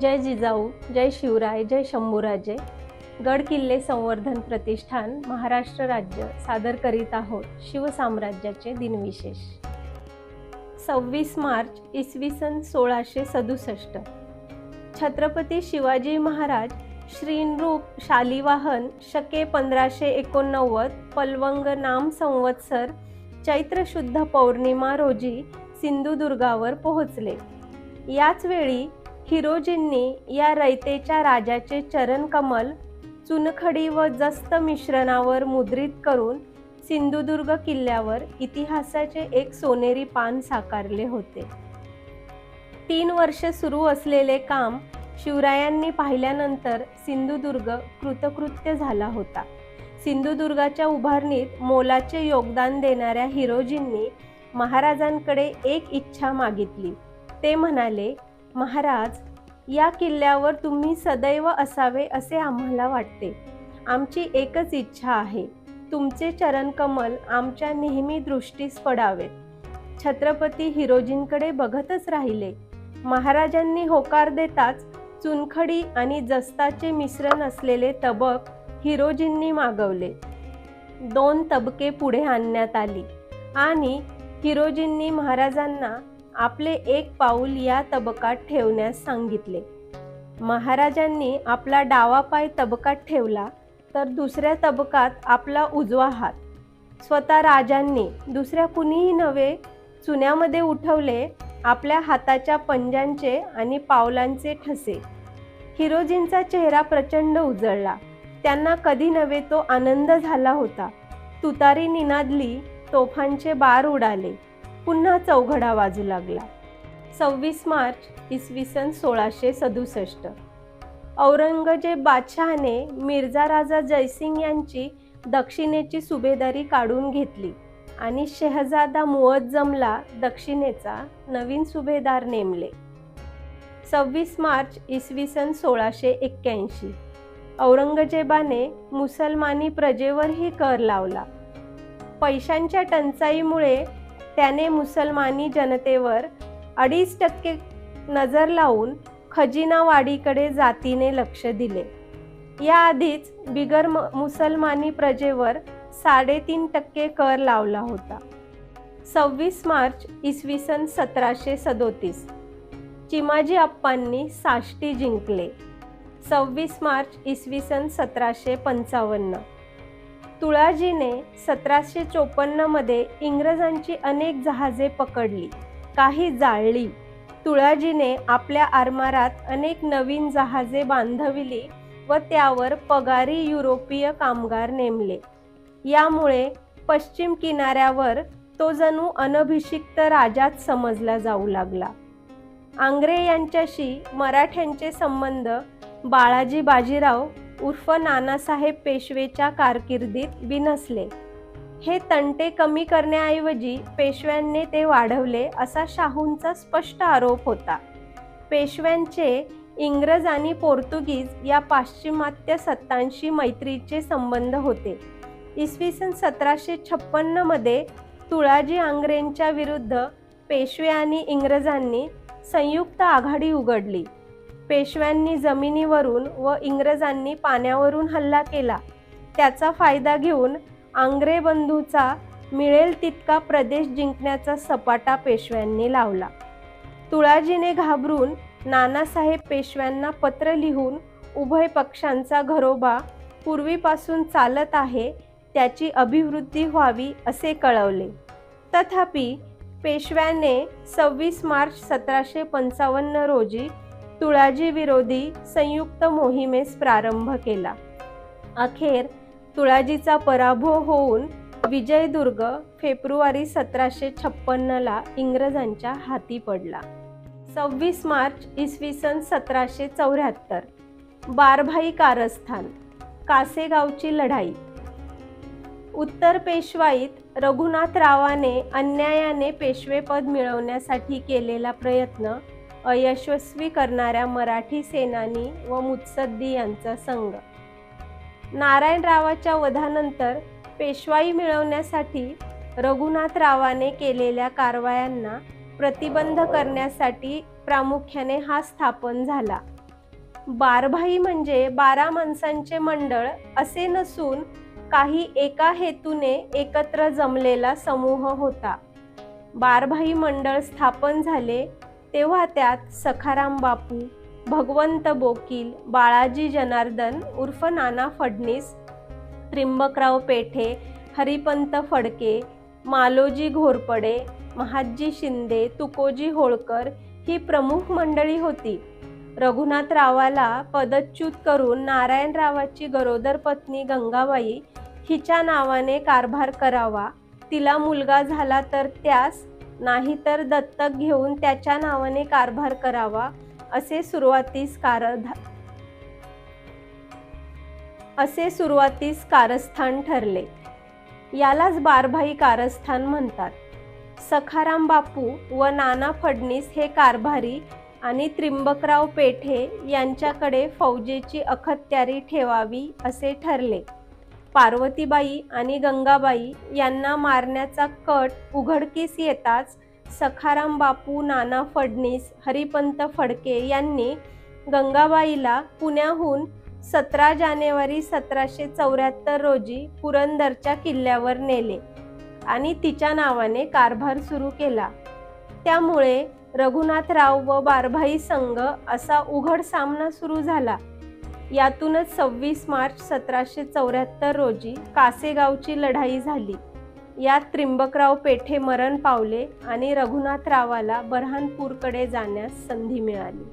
जय जिजाऊ जय शिवराय जय शंभूराजे. गड किल्ले संवर्धन प्रतिष्ठान महाराष्ट्र राज्य सादर करीत आहोत शिवसाम्राज्याचे दिनविशेष. सव्वीस मार्च इसवी सन सोळाशे सदुसष्ट. छत्रपती शिवाजी महाराज श्रीनरूप शालिवाहन शके पंधराशे एकोणनव्वद पलवंग नाम संवत्सर चैत्र शुद्ध पौर्णिमा रोजी सिंधुदुर्गावर पोहोचले. याच वेळी हिरोजींनी या रयतेच्या राजाचे चरणकमल चुनखडी व जस्त मिश्रणावर मुद्रित करून सिंधुदुर्ग किल्ल्यावर इतिहासाचे एक सोनेरी पान साकारले होते. तीन वर्ष सुरू असलेले काम शिवरायांनी पाहिल्यानंतर सिंधुदुर्ग कृतकृत्य झाला होता. सिंधुदुर्गाच्या उभारणीत मोलाचे योगदान देणाऱ्या हिरोजींनी महाराजांकडे एक इच्छा मागितली. ते म्हणाले महाराज या किल्ल्यावर तुम्ही सदैव असावे असे आम्हाला वाटते. आमची एकच इच्छा आहे. तुमचे चरणकमल आमच्या नेहमी दृष्टीस पडावे छत्रपती हिरोजींकडे बघतच राहिले. महाराजांनी होकार देताच चुनखडी आणि जस्ताचे मिश्रण असलेले तबक हिरोजींनी मागवले. दोन तबके पुढे आणण्यात आली. आणि हिरोजींनी महाराजांना आपले एक पाऊल या तबकात ठेवण्यास सांगितले. महाराजांनी आपला डावा पाय तबकात ठेवला तर दुसऱ्या तबकात आपला उजवा हात. स्वतः राजांनी दुसऱ्या कुणीही नव्हे चुन्यामध्ये उठवले आपल्या हाताच्या पंजांचे आणि पावलांचे ठसे. हिरोजींचा चेहरा प्रचंड उजळला. त्यांना कधी नव्हे तो आनंद झाला होता. तुतारी निनादली तोफांचे बार उडाले. पुन्हा चौघडा वाजू लागला. सव्वीस मार्च इसवी सन सोळाशे सदुसष्ट. औरंगजेब बादशहाने मिर्झा राजा जयसिंग यांची दक्षिणेची सुभेदारी काढून घेतली आणि शहजादा मुअज्जमला दक्षिणेचा नवीन सुभेदार नेमले. सव्वीस मार्च इसवी सन सोळाशे एक्क्याऐंशी. औरंगजेबाने मुसलमानी प्रजेवरही कर लावला. पैशांच्या टंचाईमुळे त्याने मुसलमानी जनतेवर अडीच टक्के नजर लावून खजिनावाडीकडे जातीने लक्ष दिले. याआधीच बिगर म मुसलमानी प्रजेवर साडेतीन टक्के कर लावला होता. सव्वीस मार्च इसवी सन सतराशे सदोतीस. चिमाजी अप्पांनी साष्टी जिंकले. सव्वीस मार्च इसवी सन सतराशे पंचावन्न. तुळाजीने सतराशे चोपन्नमध्ये इंग्रजांची अनेक जहाजे पकडली काही जाळली. तुळाजीने आपल्या आरमारात अनेक नवीन जहाजे बांधविली व त्यावर पगारी युरोपीय कामगार नेमले. यामुळे पश्चिम किनाऱ्यावर तो जणू अनभिषिक्त राजाच समजला जाऊ लागला. आंग्रे यांच्याशी मराठ्यांचे संबंध बाळाजी बाजीराव उर्फ नानासाहेब पेशवेच्या कारकिर्दीत बिनसले. हे तंटे कमी करण्याऐवजी पेशव्यांनी ते वाढवले असा शाहूंचा स्पष्ट आरोप होता. पेशव्यांचे इंग्रज आणि पोर्तुगीज या पाश्चिमात्य सत्तांशी मैत्रीचे संबंध होते. इसवी सन सतराशे छप्पन्नमध्ये तुळाजी आंग्रेंच्या विरुद्ध पेशवे आणि इंग्रजांनी संयुक्त आघाडी उघडली. पेशव्यांनी जमिनीवरून व इंग्रजांनी पाण्यावरून हल्ला केला. त्याचा फायदा घेऊन आंग्रे बंधूचा मिळेल तितका प्रदेश जिंकण्याचा सपाटा पेशव्यांनी लावला. तुळाजीने घाबरून नानासाहेब पेशव्यांना पत्र लिहून उभय पक्षांचा घरोबा पूर्वीपासून चालत आहे त्याची अभिवृद्धी व्हावी असे कळवले. तथापि पेशव्याने सव्वीस मार्च सतराशे पंचावन्न रोजी तुळाजी विरोधी संयुक्त मोहिमेस प्रारंभ केला. अखेर तुळाजीचा पराभव होऊन विजयदुर्ग फेब्रुवारी सतराशे छप्पन्नला इंग्रजांच्या हाती पडला. सव्वीस मार्च इसवी सन सतराशे चौऱ्याहत्तर. बारभाई कारस्थान कासेगावची लढाई. उत्तर पेशवाईत रघुनाथरावाने अन्यायाने पेशवेपद मिळवण्यासाठी केलेला प्रयत्न अयशस्वी करणाऱ्या मराठी सेनानी व मुत्सद्दी यांचा संघ. नारायणरावाच्या वधानंतर पेशवाई मिळवण्यासाठी रघुनाथरावाने केलेल्या कारवायांना प्रतिबंध करण्यासाठी प्रामुख्याने हा स्थापन झाला. बारभाई म्हणजे बारा माणसांचे मंडळ असे नसून काही एका हेतूने एकत्र जमलेला समूह होता. बारभाई मंडळ स्थापन झाले तेव्हा त्यात सखाराम बापू भगवंत बोकील बाळाजी जनार्दन उर्फ नाना फडणीस त्रिंबकराव पेठे हरिपंत फडके मालोजी घोरपडे महाजी शिंदे तुकोजी होळकर ही प्रमुख मंडळी होती. रघुनाथरावाला पदच्युत करून नारायणरावाची गरोदर पत्नी गंगाबाई हिच्या नावाने कारभार करावा तिला मुलगा झाला तर त्यास नाहीतर दत्तक घेऊन त्याच्या नावाने कारभार करावा असे सुरुवातीस कार असे सुरुवातीस कारस्थान ठरले. यालाच बारभाई कारस्थान म्हणतात. सखाराम बापू व नाना फडणीस हे कारभारी आणि त्रिंबकराव पेठे यांच्याकडे फौजेची अखत्यारी ठेवावी असे ठरले. पार्वतीबाई आणि गंगाबाई यांना मारण्याचा कट उघडकीस येताच सखाराम बापू नाना फडणीस हरिपंत फडके यांनी गंगाबाईला पुण्याहून सतरा जानेवारी सतराशे चौऱ्याहत्तर रोजी पुरंदरच्या किल्ल्यावर नेले आणि तिच्या नावाने कारभार सुरू केला. त्यामुळे रघुनाथराव व बारभाई संघ असा उघड सामना सुरू झाला. यातूनच सव्वीस मार्च सतराशे चौऱ्याहत्तर रोजी कासेगावची लढाई झाली. यात त्रिंबकराव पेठे मरण पावले आणि रघुनाथरावाला बऱ्हाणपूरकडे जाण्यास संधी मिळाली.